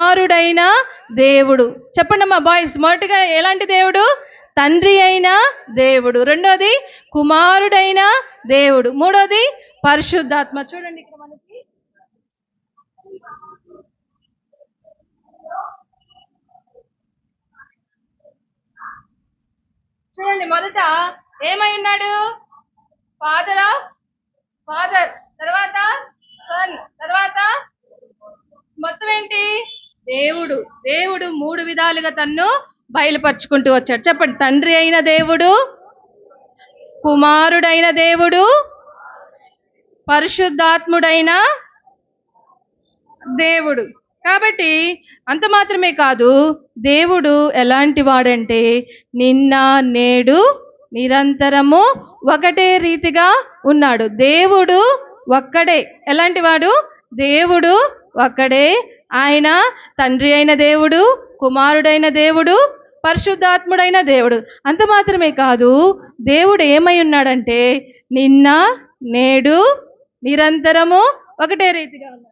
కుమారుడైన దేవుడు. చెప్పండి అమ్మా బాయ్స్ మొదటిగా ఎలాంటి దేవుడు? తండ్రి అయిన దేవుడు. రెండోది కుమారుడైన దేవుడు. మూడోది పరిశుద్ధాత్మ. చూడండి ఇక్కడ మనకి. చూడండి మొదట ఏమై ఉన్నాడు? ఫాదర్ ఆఫ్ దేవుడు దేవుడు మూడు విధాలుగా తన్ను బయలుపరుచుకుంటూ వచ్చాడు. చెప్పండి తండ్రి అయిన దేవుడు కుమారుడైన దేవుడు పరిశుద్ధాత్ముడైన దేవుడు. కాబట్టి అంత మాత్రమే కాదు దేవుడు ఎలాంటి వాడంటే నిన్న నేడు నిరంతరము ఒకటే రీతిగా ఉన్నాడు. దేవుడు ఒక్కడే. ఎలాంటి వాడు? దేవుడు ఒక్కడే ఆయన తండ్రి అయిన దేవుడు కుమారుడైన దేవుడు పరిశుద్ధాత్ముడైన దేవుడు. అంత మాత్రమే కాదు దేవుడు ఏమై ఉన్నాడంటే నిన్న నేడు నిరంతరము ఒకటే రీతిగా ఉన్నాడు.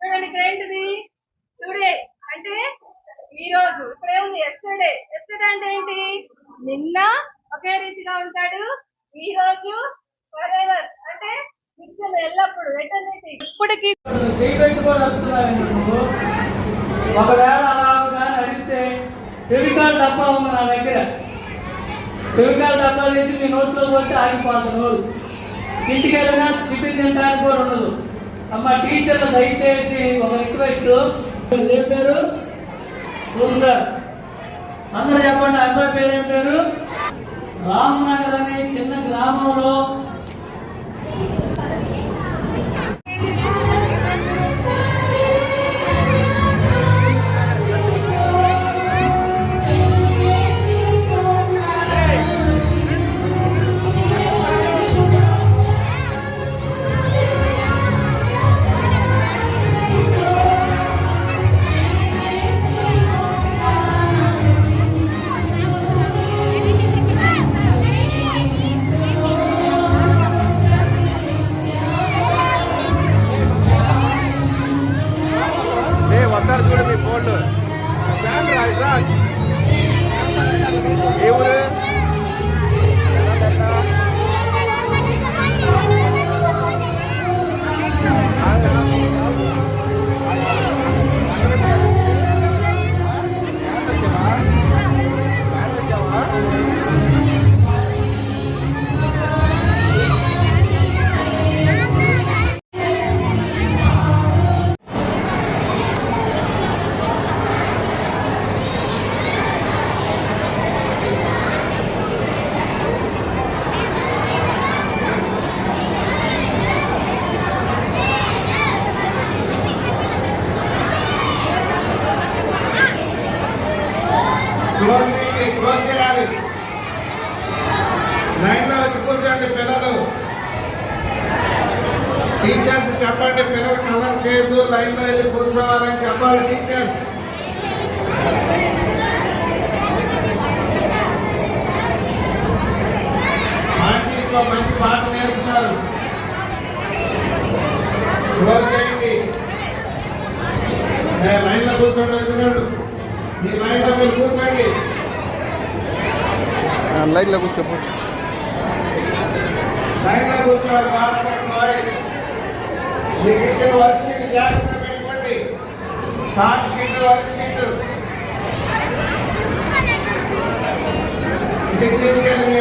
చూడండి ఇక్కడ ఏంటిది? టుడే అంటే ఈ రోజు ఇప్పుడేముంది ఎస్టర్డే ఎస్టర్డే అంటే ఏంటి? నిన్న ఒకే రీతిగా ఉంటాడు ఈ రోజు ఫరెవర్ అంటే నిత్యం ఎల్లప్పుడు ఎటర్నిటీ ఇప్పటికీ ఒకవేళ అలా కానీ అడిస్తే ఫెవికాల్ డబ్బా ఉంది నా దగ్గర. ఫెవికాల్ డబ్బా తెచ్చి మీ నోట్లో పోతే ఆగిపోతుంది నోరు. ఇంటికి వెళ్ళినా టిఫిన్ తినడానికి కూడా ఉండదు. అమ్మ టీచర్లు దయచేసి ఒక రిక్వెస్ట్ ఏం పేరు? సుందర్. అందరూ చెప్పండి అబ్బాయి పేరు ఏం పేరు? రామ్నగర్ అనే చిన్న గ్రామంలో ఏ వస్తారు చూడు మీ ఫోన్లు శామ్ రాజాక్ క్లోజ్ చేయండి క్లోజ్ చేయాలి లైన్ వచ్చి కూర్చోండి పిల్లలు. టీచర్స్ చెప్పండి పిల్లలు కలర్ చేయొద్దు లైన్లో వెళ్ళి కూర్చోవాలని చెప్పాలి టీచర్స్. ఆంటీలో మంచి పాట నేర్పుతారు. క్లోజ్ చేయండి. ఏ, కూర్చోండి వచ్చినాడు మీ లైన్లో మీరు కూర్చోండి. లైన్లో కూర్చోపు. లైన్లో కూర్చోవాలి అండ్ బాయ్స్ మీకు ఇచ్చిన వర్క్ షీట్ జాగ్రత్త పెట్టుకోండి. షార్ట్ షీట్ వర్క్ షీట్ ఇంటికి తీసుకెళ్ళి మీ